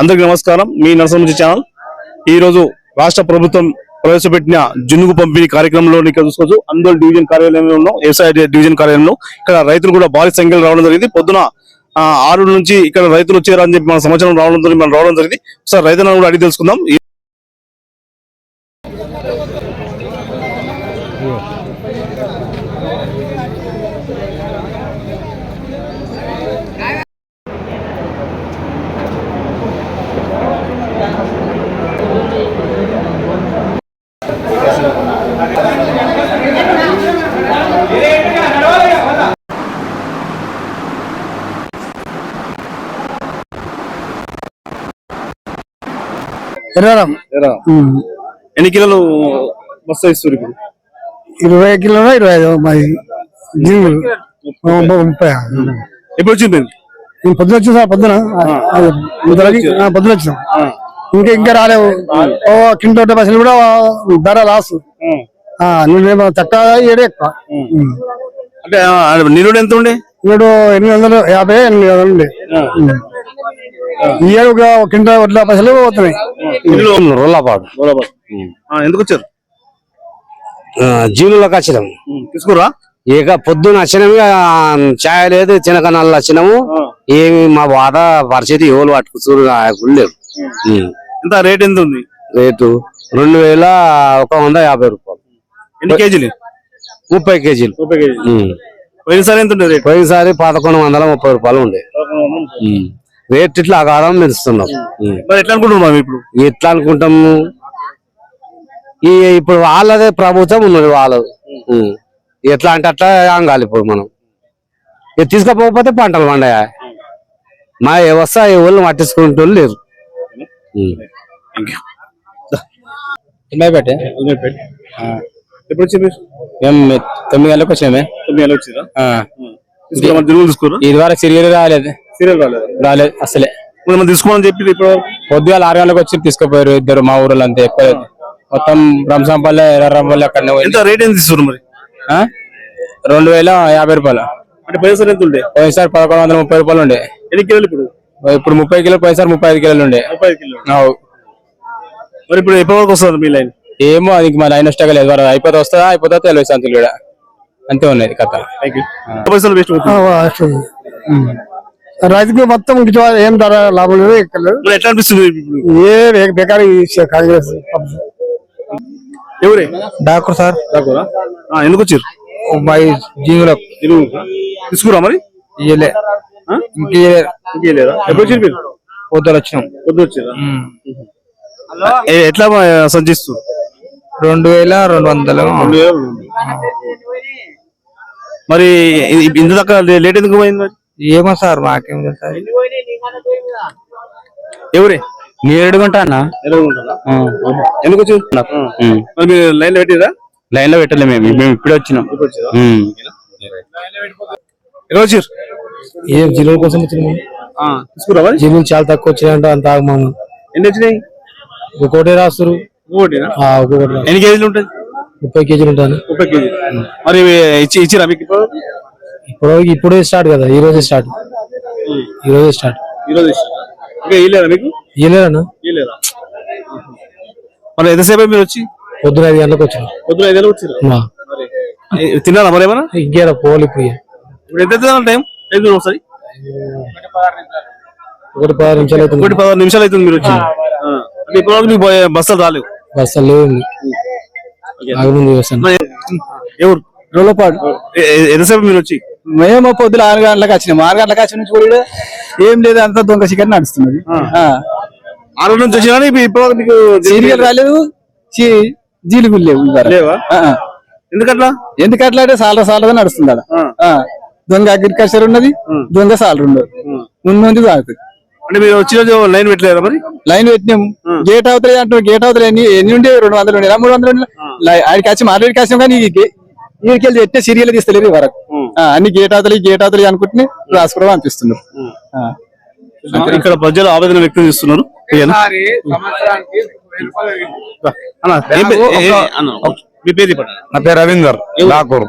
అందరికి నమస్కారం. మీ నరసింహ ఛానల్. ఈ రోజు రాష్ట్ర ప్రభుత్వం ప్రవేశపెట్టిన జునుగు పంపిణీ కార్యక్రమంలో ఇక్కడ చూసుకోవచ్చు. అందరూ డివిజన్ కార్యాలయంలో వ్యవసాయ డివిజన్ కార్యాలయంలో. ఇక్కడ రైతులు కూడా భారీ సంఖ్యలో రావడం జరిగింది. పొద్దున ఆరు నుంచి ఇక్కడ రైతులు వచ్చారని చెప్పి మన సమాచారం రావడం జరిగింది. మనం రావడం జరిగింది. సార్ రైతులను కూడా అడిగి తెలుసుకుందాం. ఎన్ని కిలోలు బస్తా ఇస్తారు ఇప్పుడు? ఇరవై కిలోలు ఇరవై ఐదు జీవులు ముప్పై. ఎప్పుడు వచ్చింది? నేను పొద్దున వచ్చిన సార్ పొద్దున. పొద్దున వచ్చినాం. ఇంకా ఇంకా రాలేవు. ఓ కింటోట పైసలు కూడా ధర లాస్. ఆ, నువ్వేమో తట్ట ఏడే ఎక్కువ. అంటే నిరుడు ఎంత ఉండే? ఇప్పుడు ఎనిమిది వందలు యాభై ఎనిమిది వందలు ఉండే. ఏడు ఒక కింట వడ్ల పైసలు పోతున్నాయి. ఆ, ఎందుకు వచ్చారు? జీవులకు వచ్చినాం తీసుకురా. ఇక పొద్దున వచ్చినాము ఛాయ్ లేదు చిన్నకనాలు వచ్చినాము. ఏమి మా బాధ పరిస్థితి ఎవరు పట్టుకుచూరు లేరు ఉం. ఎంత రేట్ ఎంత ఉంది? రేటు రెండు వేల ఒక వంద యాభై రూపాయలు. ఎన్ని కేజీలు? ముప్పై కేజీలు. ముప్పై కేజీలు. పోయినసారి ఎంత ఉండే రేట్? పోయినసారి పదకొండు వందల ముప్పై రూపాయలు ఉండే. ఉం. రేట్ ఇట్లా అగారం పెంచుతున్నాం. మరి ఎట్లా అనుకుంటున్నాం ఇప్పుడు? ఎట్లా అనుకుంటాము? ఈ ఇప్పుడు వాళ్ళదే ప్రభుత్వం ఉన్నది వాళ్ళది. ఉం. ఎట్లా అంటే అట్లా అంగాలి ఇప్పుడు మనం. ఇక తీసుకపోకపోతే పంటలు పండాయా? మా వ్యవస్థ ఎవరు పట్టించుకుంటూ లేరు. ఎప్పుడు వచ్చింది మేము తొమ్మిది గంటలకు వచ్చామే తొమ్మిది దిగులు తీసుకురా ఇది వరకు సీరియల్ రాలేదు. సీరియల్ రాలేదు. రాలేదు అసలే. ఇప్పుడు మనం తీసుకోమని చెప్పి ఇప్పుడు? పొద్దుగాల ఆరు గంటలకు వచ్చి తీసుకుపోయారు ఇద్దరు మా ఊర్లో అంతే ఎక్కువ. మొత్తం రంసంపల్లె ఎర్రంపల్లె అక్కడనే పోయింది. ఎంత రేట్ ఎంత ఇస్తారు మరి? ఆ? రెండు వేల యాభై రూపాయలు. అంటే పోయినసారి ఎంత ఉండే? పోయినసారి పదకొండు వందల ముప్పై రూపాయలు ఉండే. ఎన్ని కిలోలు ఇప్పుడు? ఇప్పుడు ముప్పై కిలోలు పోయినసారి ముప్పై ఐదు కిలోలు ఉండే. ముప్పై అవు. మరి ఇప్పుడు ఎప్పటి వరకు వస్తుంది మీ లైన్? ఏమో అది మా లైన్ వస్తా లేదు అయిపోతే వస్తుందా అయిపోతే తెలియదు సంతులు కూడా. అంతే ఉన్నది కథ థ్యాంక్ యూ రైతుకు మొత్తం ఏం ధర లాభం లేదు ఎట్లా అనిపిస్తుంది ఏ బేకారీ కాంగ్రెస్ ఎవరే? Doctor sir. దాకోరా ఆ, ఎందుకు వచ్చారు? మై ఇరువు తీసుకురా మరి? ఇయ్యలే. ఆ? ఇంక ఇంకేలేదా? ఎప్పుడు వచ్చారు మీరు? పొద్దులు వచ్చినాం. పొద్దు వచ్చారా ఏ- ఎట్లా సంచిస్తూ రెండు వేల రెండు వందలు. మరి ఇంత దాకా లేట్ ఎందుకు పోయింది మరి? ఏమో సార్ మాకేం తెలుసా. ఎవరే? నేరేడుగుంటా అన్న? ఎందుకు వచ్చారు మరి మీరు లైన్లో పెట్టిరా? లైన్లో పెట్టలే మేము మేము ఇప్పుడే వచ్చినాం. వచ్చారు? ఏ జిల్లుల కోసం వచ్చినాము ఆ, తీసుకురా మరి. జిల్లులు చాలా తక్కువ వచ్చినాయంట అంత ఆగమాము ఎన్ని వచ్చినాయి? ఒక్కోటే రాస్తారు ఎన్ని కేజీలు ఉంటాయి? ముప్పై కేజీలు ఉంటాను ముప్పై కేజీలు. మరి ఇచ్చి ఇచ్చిరా మీకు ఇప్పుడు ఇప్పుడు స్టార్ట్ కదా ఈ రోజే స్టార్ట్. ఈ రోజే స్టార్ట్. ఈరోజు ఇచ్చారా? ఇంకా ఇయ్యలేదా మీకు? ఇయ్యలేదన్నా ఇయ్యలేదా? మరి ఎంతసేపు మీరు వచ్చి? పొద్దున ఐదు గంటలకు వచ్చిన. పొద్దున ఐదు గంటలకు వచ్చారు ఏ- తిన్నారా మరి ఏమన్నా? ఇంకేరా పోవాలి ఇప్పుడు ఇక. ఇప్పుడు ఎంత తినాలి టైం? ఐదు ఒకసారి. ఒకటి పది నిమిషాలు అవుతుంది. ఒకటి పదహారు నిమిషాలు అవుతుంది మీరు వచ్చి. అంటే ఇప్పటివరకు మీకు బ- బస్సులు రాలేవు. మరి ఎవరు రోలపాడు. ఎ- ఎ- ఎంతసేపు మీరు వచ్చి? మేము పొద్దున ఆరు గంటలకు వచ్చినాము ఆరు గంటలకు వచ్చిన నుంచి కూడా ఏం లేదు అంతా దొంగ చికెన్ నడుస్తున్నది. ఆరు నుంచి వచ్చినా సీరియల్ రాలేదు. జీలుగులు లేవు. ఎందుకట్లా? ఎందుకు అట్లా అంటే సాలర సాలగా నడుస్తుంది. ఆ. దొంగ అగ్రికల్చర్ ఉన్నది దొంగ సాలర్ ఉండదు ముందు తాగుతుంది. అంటే మీరు వచ్చి రోజు లైన్ పెట్టలేరా మరి? లైన్ పెట్టినాము గేట్ అవుతాయి అంటున్నాం గేట్ అవుతాయి ఎన్ని ఎన్ని ఉండే? రెండు వందలు ఉండే. మూడు వందలు ఉండే. ఆడికి వచ్చి మాట్లాడికి వచ్చాం కానీ ఈడికి వెళ్ళి పెట్టే సీరియల్ తీస్తలేదు వరకు. అన్ని గేట్ అవుతాయి గేట్ అవుతాయి అనుకుంటుని రాసుకోవడం అనిపిస్తున్నారు. ఇక్కడ ప్రజలు ఆవేదన వ్యక్తం చేస్తున్నారు. మీ పేరు నా పేరు రవీందర్ డాకూర్?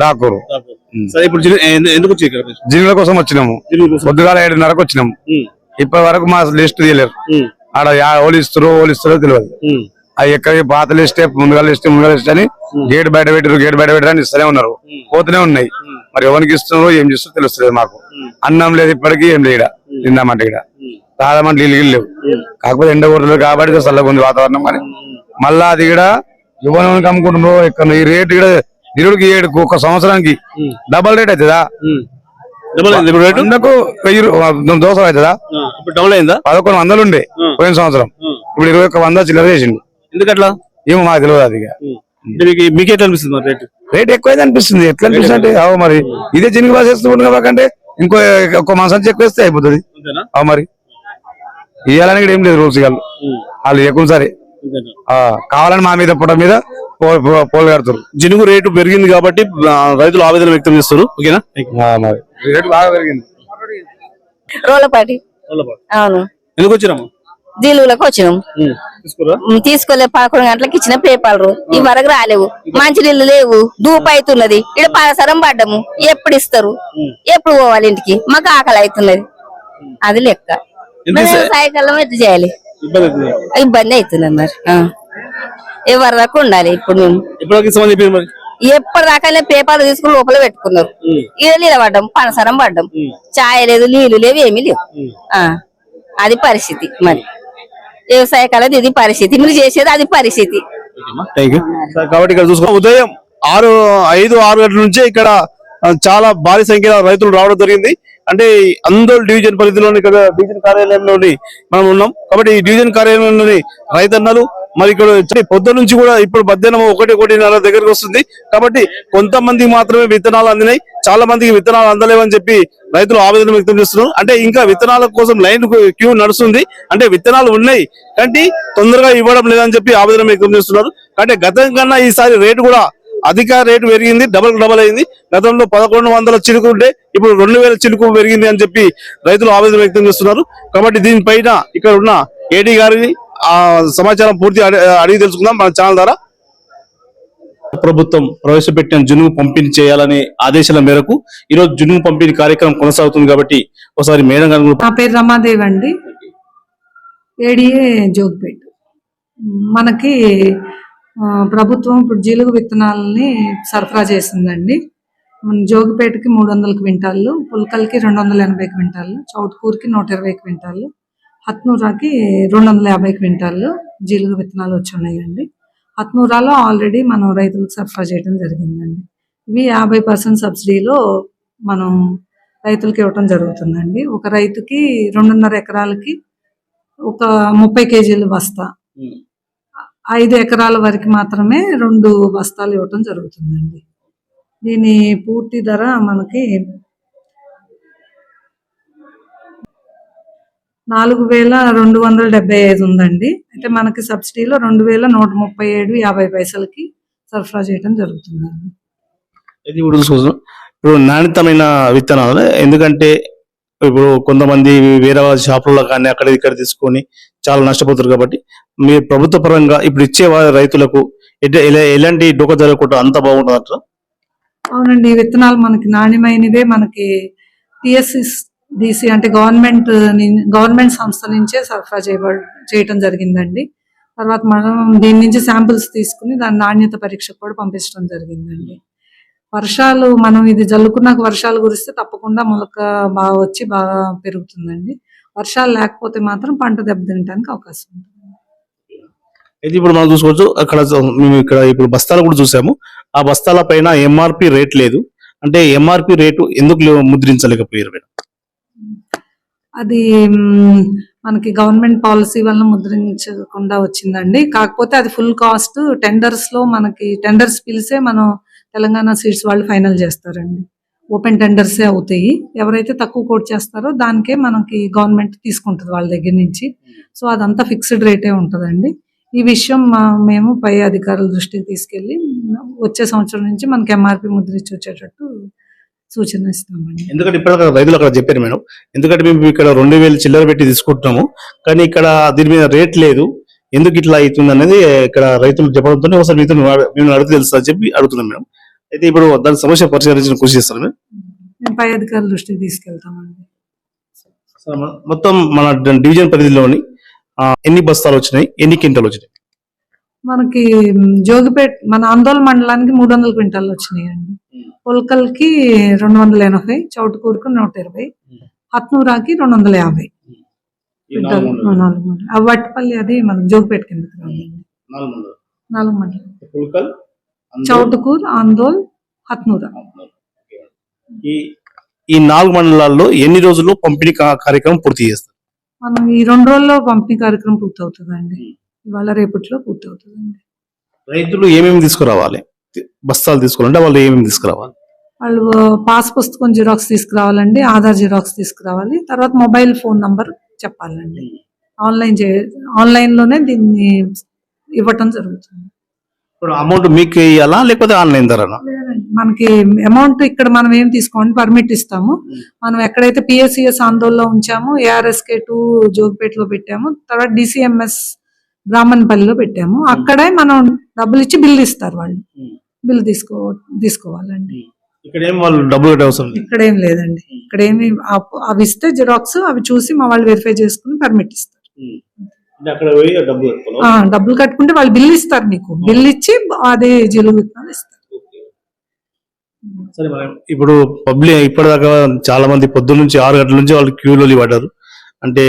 డాకూర్. సరే ఇప్పుడు ఎందుకు జీవుల కోసం వచ్చినాము. పొద్దుగాల ఏడున్నరకు వచ్చినాము. ఇప్పటి వరకు మా లిస్ట్ తీయలేరు. ఆడ యా- ఓళ్ళు ఇస్తారో ఓళ్ళు ఇస్తారో తెలియదు అది ఎక్కడ పాత లిస్టే ముందుగా లిస్ట్ ముందుగా లిస్ట్ అని గేట్ బయట పెట్టారు గేట్ బయట పెట్టారు అని ఇస్తూనే ఉన్నారు. పోతూనే ఉన్నాయి. మరి ఎవరికి ఇస్తున్నారో ఏం చేస్తారో తెలుస్తుంది మాకు. అన్నం లేదు ఇప్పటికీ ఏం లేదు తిందామంటే ఇక్కడ తాగమంటే నీళ్ళు గిళ్ళు లేవు. కాకపోతే ఎండ కొడుతుంది కాబట్టి చల్లగా ఉంది వాతావరణం అని మళ్ళా అది కూడా యువనకి అమ్ముకుంటున్నారు ఇక్కడ ఈ రేట్ ఇక్కడ నిరుడికి ఏడు ఒక సంవత్సరానికి డబల్ రేట్ అవుతుందా? వందకు వెయ్యి రూ- దోశ అవుతుందా? పదకొండు వందలు ఉండే పోయిన సంవత్సరం. ఇప్పుడు ఇరవై ఒక్క వంద చిల్లర చేసిండు. ఎందుకట్లా? ఏమో మాకు తెలియదు అది మీకు మీకు ఎట్లా అనిపిస్తుంది మరి రేటు? రేట్ ఎక్కువైతే అనిపిస్తుంది. ఎట్లా అనిపిస్తుంది అంటే అవు మరి ఇదే చిన్న బాస్ వేస్తుండే కంటే ఇంకో ఒక మాసం ఎక్కువ వేస్తే అయిపోతుంది. అంతేనా? అవు మరి. ఇవ్వాలని కూడా ఏం లేదు రూల్స్ వాళ్ళు వాళ్ళు ఎక్కువ సరే. కావాలని మా మీద పుట్ట మీద పో- పో- పోలు కడుతున్నారు జినుగు రేటు పెరిగింది కాబట్టి రైతులు ఆవేదన వ్యక్తం చేస్తారు ఓకేనా? రేటు బాగా పెరిగింది. రోలపాటి. అవును. ఎందుకు వచ్చినాము? జీలుగులకు వచ్చినాం. తీసుకోలే పదకొండు గంటలకు ఇచ్చిన పేపర్లు. ఈ వరకు రాలేవు. మంచి నీళ్ళు లేవు. దూపు అవుతున్నది. ఇక్కడ పాలసరం పడ్డము. ఎప్పుడు ఇస్తారు? ఎప్పుడు పోవాలి ఇంటికి? మాకు ఆకలి అవుతున్నది. అది లెక్క. సాయంకాలం ఎట్లా చేయాలి? ఇబ్బంది అవుతున్నది మరి. ఎవరి దాకా ఉండాలి ఇప్పుడు మేము? మరి. ఎప్పటిదాకానే పేపర్లు తీసుకుని లోపల పెట్టుకున్నారు. ఇక నిలబడ్డం పనసరం పడ్డం. చాయ్ లేదు నీళ్ళు లేవు ఏమీ లేవు. ఆ. అది పరిస్థితి మరి. వ్యవసాయ కాలం ఇది పరిస్థితి. మీరు చేసేది అది పరిస్థితి. కాబట్టి ఇక్కడ చూసుకో ఉదయం ఆరు ఐదు ఆరు గంటల నుంచే ఇక్కడ చాలా భారీ సంఖ్యలో రైతులు రావడం జరిగింది. అంటే అందరూ డివిజన్ పరిధిలోని ఇక్కడ డివిజన్ కార్యాలయంలోని మనం ఉన్నాం. కాబట్టి ఈ డివిజన్ కార్యాలయంలోని రైతన్నలు మరి ఇక్కడ వచ్చి పొద్దు నుంచి కూడా ఇప్పుడు మధ్యాహ్నం ఒకటి ఒకటిన్నర దగ్గరకు వస్తుంది. కాబట్టి కొంతమంది మాత్రమే విత్తనాలు అందినాయి. చాలా మందికి విత్తనాలు అందలేవని చెప్పి రైతులు ఆవేదన వ్యక్తం చేస్తున్నారు. అంటే ఇంకా విత్తనాల కోసం లైన్ క్యూ నడుస్తుంది. అంటే విత్తనాలు ఉన్నాయి కానీ తొందరగా ఇవ్వడం లేదని చెప్పి ఆవేదన వ్యక్తం చేస్తున్నారు. అంటే గతం కన్నా ఈసారి రేటు కూడా అధిక రేటు పెరిగింది. డబల్ డబల్ అయింది. గతంలో పదకొండు వందల చిలుకు ఉంటే ఇప్పుడు రెండు వేల చిలుకు పెరిగింది అని చెప్పి రైతులు ఆవేదన వ్యక్తం చేస్తున్నారు. కాబట్టి దీనిపైన ఇక్కడ ఉన్న ఏడీ గారిని సమాచారం పూర్తి అడి- అడిగి తెలుసుకుందాం మన ఛానల్ ద్వారా. ప్రభుత్వం ప్రవేశపెట్టిన జునుగు పంపిణీ చేయాలనే ఆదేశాల మేరకు ఈ రోజు జునుగు పంపిణీ కార్యక్రమం కొనసాగుతుంది కాబట్టి ఒకసారి మేడం గారు నా పేరు రమాదేవి అండి. ఏడిఏ జోగిపేట. మనకి ఆ, ప్రభుత్వం ఇప్పుడు జీలుగు విత్తనాలని సరఫరా చేసిందండి. మన జోగిపేటకి మూడు వందల క్వింటాళ్ళు పుల్కల్కి రెండు వందల ఎనభై క్వింటాళ్ళు చౌట్కూర్కి నూట ఇరవై క్వింటాళ్ళు హత్నూరాకి రెండు వందల యాభై క్వింటాళ్ళు జీలుగు విత్తనాలు వచ్చి ఉన్నాయండి హత్నూరాలో ఆల్రెడీ మనం రైతులకు సరఫరా చేయడం జరిగిందండి. ఇవి యాభై పర్సెంట్ సబ్సిడీలో మనం రైతులకి ఇవ్వటం జరుగుతుందండి. ఒక రైతుకి రెండున్నర ఎకరాలకి ఒక ముప్పై కేజీల బస్తా. ఐదు ఎకరాల వరకు మాత్రమే రెండు బస్తాలు ఇవ్వటం జరుగుతుందండి. దీని పూర్తి ధర మనకి నాలుగు వేల రెండు వందల డెబ్బై ఐదు ఉందండి అయితే మనకి సబ్సిడీలో రెండు వేల నూట ముప్పై ఏడు యాభై పైసలకి సరఫరా చేయడం జరుగుతుందండి ఇది ఇప్పుడు చూసుకుందాం ఇప్పుడు నాణ్యతమైన విత్తనాలు ఎందుకంటే ఇప్పుడు కొంతమంది వేరే వాళ్ళ షాపుల్లో కానీ అక్కడ ఇక్కడ తీసుకొని చాలా నష్టపోతారు కాబట్టి మీ ప్రభుత్వ పరంగా ఇప్పుడు ఇచ్చే రైతులకు ఎలాంటి డోకా జరగకుండా అంత బాగుంటుంది? అవునండి విత్తనాలు మనకి నాణ్యమైనవే మనకి టిఎస్ఎస్ డిసి అంటే గవర్నమెంట్ గవర్నమెంట్ సంస్థ నుంచే సరఫరా చేయబడ చేయటం జరిగిందండి. తర్వాత మనం దీని నుంచి శాంపిల్స్ తీసుకుని దాని నాణ్యత పరీక్షకు కూడా పంపించడం జరిగిందండి. వర్షాలు మనం ఇది జల్లుకున్నాక వర్షాలు కురిస్తే తప్పకుండా మొలక బాగా వచ్చి బాగా పెరుగుతుందండి. వర్షాలు లేకపోతే మాత్రం పంట దెబ్బతినడానికి అవకాశం ఉంటుంది. ఇది ఇప్పుడు మనం చూసుకోవచ్చు అక్కడ మేము ఇక్కడ ఇప్పుడు బస్తాలు కూడా చూసాము. ఆ బస్తాల పైన ఎంఆర్పి రేట్ లేదు. అంటే ఎంఆర్పి రేటు ఎందుకు ముద్రించలేకపోయారు మేడం? అది మనకి గవర్నమెంట్ పాలసీ వల్ల ముద్రించకుండా వచ్చిందండి. కాకపోతే అది ఫుల్ కాస్ట్ టెండర్స్లో మనకి టెండర్స్ పిలిసే మనం తెలంగాణ సీట్స్ వాళ్ళు ఫైనల్ చేస్తారండి. ఓపెన్ టెండర్సే అవుతాయి. ఎవరైతే తక్కువ కోట్ చేస్తారో దానికే మనకి గవర్నమెంట్ తీసుకుంటుంది వాళ్ళ దగ్గర నుంచి. సో అదంతా ఫిక్స్డ్ రేటే ఉంటుందండి. ఈ విషయం మేము పై అధికారుల దృష్టికి తీసుకెళ్ళి వచ్చే సంవత్సరం నుంచి మనకి ఎంఆర్పి ముద్రించి వచ్చేటట్టు సూచన ఇస్తామండి. ఎందుకంటే ఇప్పుడు రైతులు అక్కడ చెప్పారు మేడం. ఎందుకంటే మేము ఇక్కడ రెండు వేలు చిల్లర పెట్టి తీసుకుంటున్నాము. కానీ ఇక్కడ దీని మీద రేట్ లేదు. ఎందుకు ఇట్లా అవుతుంది అనేది ఇక్కడ రైతులు చెప్పడంతో ఒకసారి మీతో మేము అడిగి తెలుసు అని చెప్పి అడుగుతున్నాం మేడం. అయితే ఇప్పుడు దాని సమస్య పరిష్కరించిన కృషి చేస్తాను మేడం? మేము పై అధికారుల దృష్టికి తీసుకెళ్తామండి. మొత్తం మన డివిజన్ పరిధిలోని ఎన్ని బస్తాలు వచ్చినాయి? ఎన్ని క్వింటాలు వచ్చినాయి? మనకి జోగిపేట్ మన ఆందోళన మండలానికి మూడు వందల క్వింటాలు వచ్చినాయండి. పుల్కల్కి రెండు వందల ఎనభై చౌటుకూరుకు నూట ఇరవై హత్నూరాకి రెండు వందల యాభై క్వింటాలు. నాలుగు మండలం వట్టిపల్లి అది మనం జోగిపేట కిందకి రావాలండి నాలుగు మండలం చౌటుకూరు ఆందోళ్ హత్నూరా. ఈ నాలుగు మండలాల్లో ఎన్ని రోజుల్లో పంపిణీ కార్యక్రమం పూర్తి చేస్తారు? మనం ఈ రెండు రోజుల్లో పంపిణీ కార్యక్రమం పూర్తవుతుందండి. ఇవాళ రేపట్లో పూర్తవుతుందండి. రైతులు ఏమేమి తీసుకురావాలి? బస్తాలు తీసుకోవాలంటే వాళ్ళు ఏమేమి తీసుకురావాలి? వాళ్ళు పాస్ పుస్తకం జిరాక్స్ తీసుకురావాలండి ఆధార్ జిరాక్స్ తీసుకురావాలి తర్వాత మొబైల్ ఫోన్ నంబర్ చెప్పాలండి. ఆన్లైన్ చే ఆన్లైన్లోనే దీన్ని ఇవ్వటం జరుగుతుంది. ఇప్పుడు అమౌంట్ మీకు ఇవ్వాలా లేకపోతే ఆన్లైన్ ధరనా మనకి అమౌంట్ ఇక్కడ మనం ఏం తీసుకోండి పర్మిట్ ఇస్తాము. మనం ఎక్కడైతే పిఎస్సిఎస్ ఆందోళనలో ఉంచామో ఏఆర్ఎస్కే టూ జోగిపేటలో పెట్టాము తర్వాత డిసిఎంఎస్ బ్రాహ్మణపల్లిలో పెట్టాము. అక్కడే మనం డబ్బులు ఇచ్చి బిల్ ఇస్తారు వాళ్ళు. బిల్ తీసుకో తీసుకోవాలండి. ఇక్కడ ఏం వాళ్ళు డబ్బులు అవసరం ఇక్కడ ఏం లేదండి ఇక్కడ ఏమి అవి ఇస్తే జిరాక్స్ అవి చూసి మా వాళ్ళు వెరిఫై చేసుకుని పర్మిట్ ఇస్తారు. డబ్బులు కట్టుకుంటే వాళ్ళు బిల్ ఇస్తారు మీకు. బిల్ ఇచ్చి అదే జిలుగు విత్తనాలు ఇస్తారు. సరే ఇప్పుడు పబ్లిక్ ఇప్పటిదాకా చాలా మంది పొద్దున్న నుంచి ఆరు గంటల నుంచి వాళ్ళు క్యూలో పడ్డారు. అంటే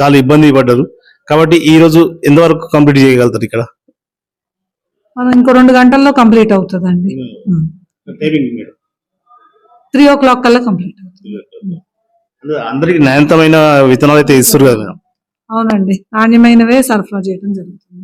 చాలా ఇబ్బంది పడ్డారు. కాబట్టి ఈ రోజు ఎంతవరకు కంప్లీట్ చేయగలుగుతారు ఇక్కడ? మనం ఇంకో రెండు గంటల్లో కంప్లీట్ అవుతుందండి. త్రీ ఓ క్లాక్ కల్లా కంప్లీట్ అవుతుంది. అందరికి నాణ్యతమైన విత్తనాలు అయితే ఇస్తారు కదా మేడం? అవునండి. నాణ్యమైనవే సరఫరా చేయడం జరుగుతుంది.